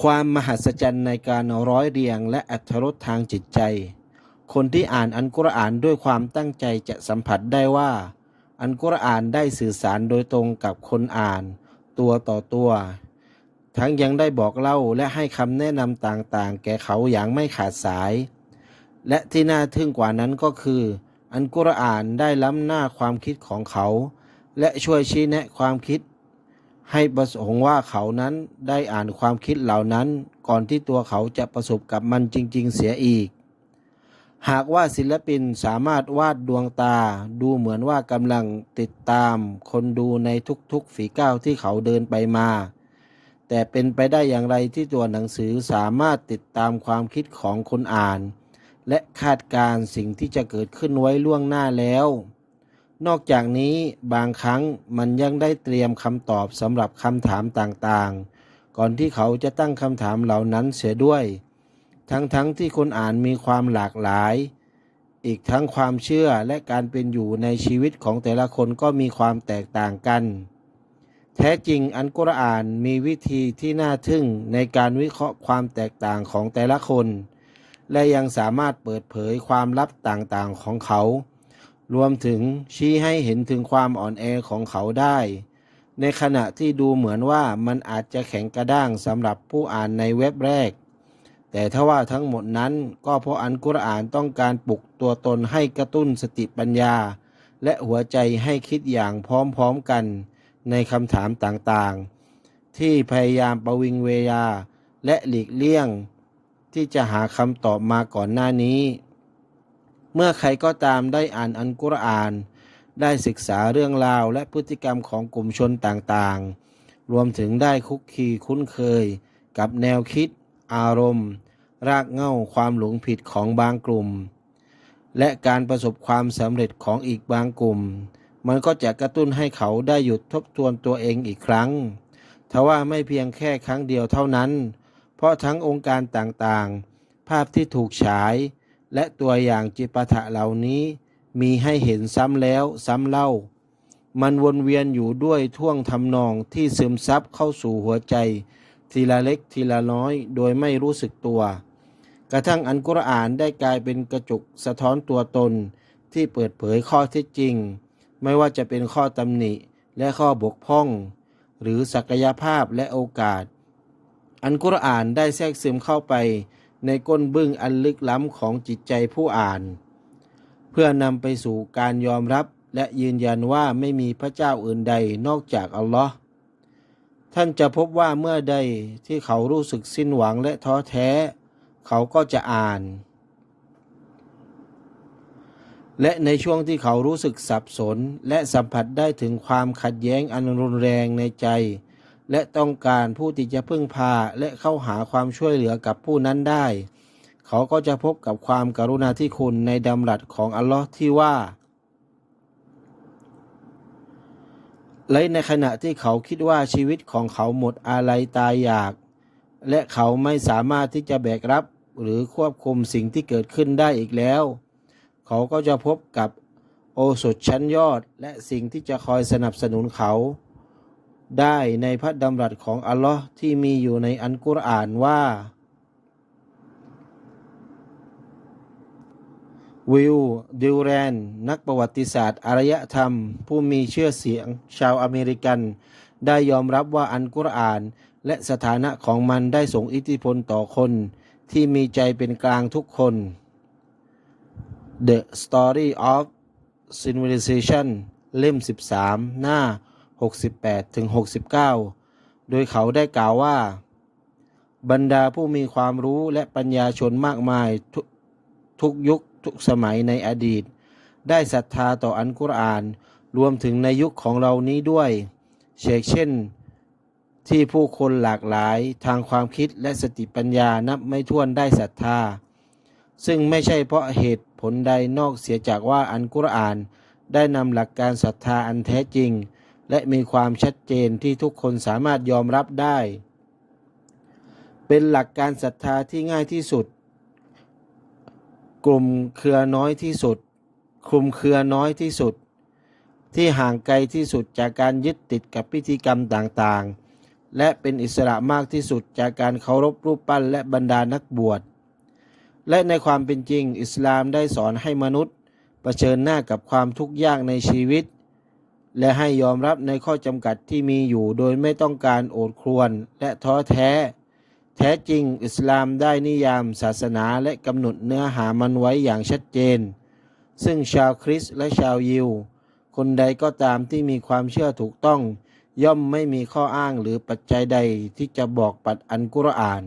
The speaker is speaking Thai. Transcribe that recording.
ความมหัศจรรย์ในการร้อยเรียงและอัธรสทางจิตใจ คนที่อ่านอันกุรอานด้วยความตั้งใจจะสัมผัสได้ว่า อันกุรอานได้สื่อสารโดยตรงกับคนอ่าน ตัวต่อตัว ทั้งยังได้บอกเล่าและให้คำแนะนำต่างๆ แก่เขาอย่างไม่ขาดสาย และที่น่าทึ่งกว่านั้นก็คือ อันกุรอานได้ล้ำหน้าความคิดของเขา และช่วยชี้แนะความคิด ให้ประสงค์ว่าเขานั้นได้อ่านความคิดเหล่านั้น ก่อนที่ตัวเขาจะประสบกับมันจริง ๆ เสียอีก หากว่าศิลปินสามารถวาดดวงตา ดูเหมือนว่ากำลังติดตามคนดูในทุกๆฝีก้าวที่เขาเดินไปมา แต่เป็นไปได้อย่างไรที่ตัวหนังสือสามารถติดตามความคิดของคนอ่าน และคาดการสิ่งที่จะเกิดขึ้นไว้ล่วงหน้าแล้ว นอกจากนี้บางครั้งมันยังได้เตรียมคำตอบสำหรับคำถามต่างๆ ก่อนที่เขาจะตั้งคำถามเหล่านั้นเสียด้วย ทั้งๆทที่คนอ่านมีความหลากหลาย อีกทั้งความเชื่อและการเป็นอยู่ในชีวิตของแต่ละคนก็มีความแตกต่างกัน แท้จริงอันกุรอานมีวิธีที่น่าทึ่งในการวิเคราะห์ความแตกต่างของแต่ละคน และยังสามารถเปิดเผยความลับต่างๆของเขา รวมถึงชี้ให้เห็นถึงความอ่อนแอของเขาได้ ในขณะที่ดูเหมือนว่ามันอาจจะแข็งกระด้างสำหรับผู้อ่านในเว็บแรก แต่ถ้าว่าทั้งหมดนั้นก็เพราะอันกุรอานต้องการปลุกตัวตนให้กระตุ้นสติปัญญา และหัวใจให้คิดอย่างพร้อมๆกัน ในคำถามต่างๆ ที่พยายามประวิงเวยาและหลีกเลี่ยง ที่จะหาคำตอบมาก่อนหน้านี้ เมื่อใครก็ตามได้อ่านอันกุรอาน ได้ศึกษาเรื่องราวและพฤติกรรมของกลุ่มชนต่างๆ รวมถึงได้คุกคีคุ้นเคย กับแนวคิด อารมณ์ รากเหง้าความหลงผิดของบางกลุ่ม และการประสบความสำเร็จของอีกบางกลุ่ม มันก็จะกระตุ้นให้เขาได้หยุดทบทวนตัวเองอีกครั้งทว่าไม่เพียงแค่ครั้งเดียวเท่านั้น เพราะทั้งองค์การต่างๆ ภาพที่ถูกฉาย และตัวอย่างจิปาถะเหล่านี้มีให้เห็นซ้ำแล้วซ้ำเล่า มันวนเวียนอยู่ด้วยท่วงทำนองที่ซึมซับเข้าสู่หัวใจ ทีละเล็กทีละน้อยโดยไม่รู้สึกตัว กระทั่งอันกุรอานได้กลายเป็นกระจกสะท้อนตัวตน ที่เปิดเผยข้อท็จจริง ไม่ว่าจะเป็นข้อตำหนิและข้อบกพร่อง หรือศักยภาพและโอกาส อันกุรอานได้แทรกซึมเข้าไป ในก้นบึ้งอันลึกล้ำของจิตใจผู้อ่าน เพื่อนำไปสู่การยอมรับและยืนยันว่าไม่มีพระเจ้าอื่นใดนอกจากอัลลอฮ์ท่านจะพบว่าเมื่อใดที่เขารู้สึกสิ้นหวังและท้อแท้ เขาก็จะอ่าน และในช่วงที่เขารู้สึกสับสนและสัมผัสได้ถึงความขัดแย้งอันรุนแรงในใจ และต้องการผู้ที่จะพึ่งพาและเข้าหาความช่วยเหลือกับผู้นั้นได้ เขาก็จะพบกับความกรุณาธิคุณในดำรัสของอัลลอฮ์ที่ว่าและในขณะที่เขาคิดว่าชีวิตของเขาหมดอะไรตายอยาก และเขาไม่สามารถที่จะแบกรับหรือควบคุมสิ่งที่เกิดขึ้นได้อีกแล้ว เขาก็จะพบกับโอสถชั้นยอดและสิ่งที่จะคอยสนับสนุนเขา ได้ในพระดำรัสของอัลลอฮ์ที่มีอยู่ในอันกุรอานว่า วิลดิวแรน นักประวัติศาสตร์อารยธรรม ผู้มีเชื่อเสียงชาวอเมริกัน ได้ยอมรับว่าอันกุรอาน และสถานะของมันได้ส่งอิทธิพลต่อคน ที่มีใจเป็นกลางทุกคน The Story of Civilization เล่ม 13 หน้า 68ถึง69 โดยเขาได้กล่าวว่า บรรดาผู้มีความรู้และปัญญาชนมากมายทุกทุกยุคทุกสมัยในอดีต ได้ศรัทธาต่ออันกุรอาน รวมถึงในยุคของเรานี้ด้วยเชกเช่น ที่ผู้คนหลากหลายทางความคิดและสติปัญญานับไม่ถ้วนได้ศรัทธา ซึ่งไม่ใช่เพราะเหตุผลใดนอกเสียจากว่าอันกุรอานได้นำหลักการศรัทธาอันแท้จริง และมีความชัดเจนที่ทุกคนสามารถยอมรับได้ เป็นหลักการศรัทธาที่ง่ายที่สุด กลุ่มเครือน้อยที่สุด คลุมเครือน้อยที่สุด ที่ห่างไกลที่สุดจากการยึดติดกับพิธีกรรมต่างๆ และเป็นอิสระมากที่สุดจากการเคารพรูปปั้นและบรรดานักบวช และในความเป็นจริงอิสลามได้สอนให้มนุษย์เผชิญหน้ากับความทุกข์ยากในชีวิต และให้ยอมรับในข้อจำกัดที่มีอยู่โดยไม่ต้องการโอดครวญและท้อแท้ แท้จริงอิสลามได้นิยามศาสนาและกำหนดเนื้อหามันไว้อย่างชัดเจน ซึ่งชาวคริสต์และชาวยิว คนใดก็ตามที่มีความเชื่อถูกต้อง ย่อมไม่มีข้ออ้างหรือปัจจัยใดที่จะบอกปัดอันกุรอาน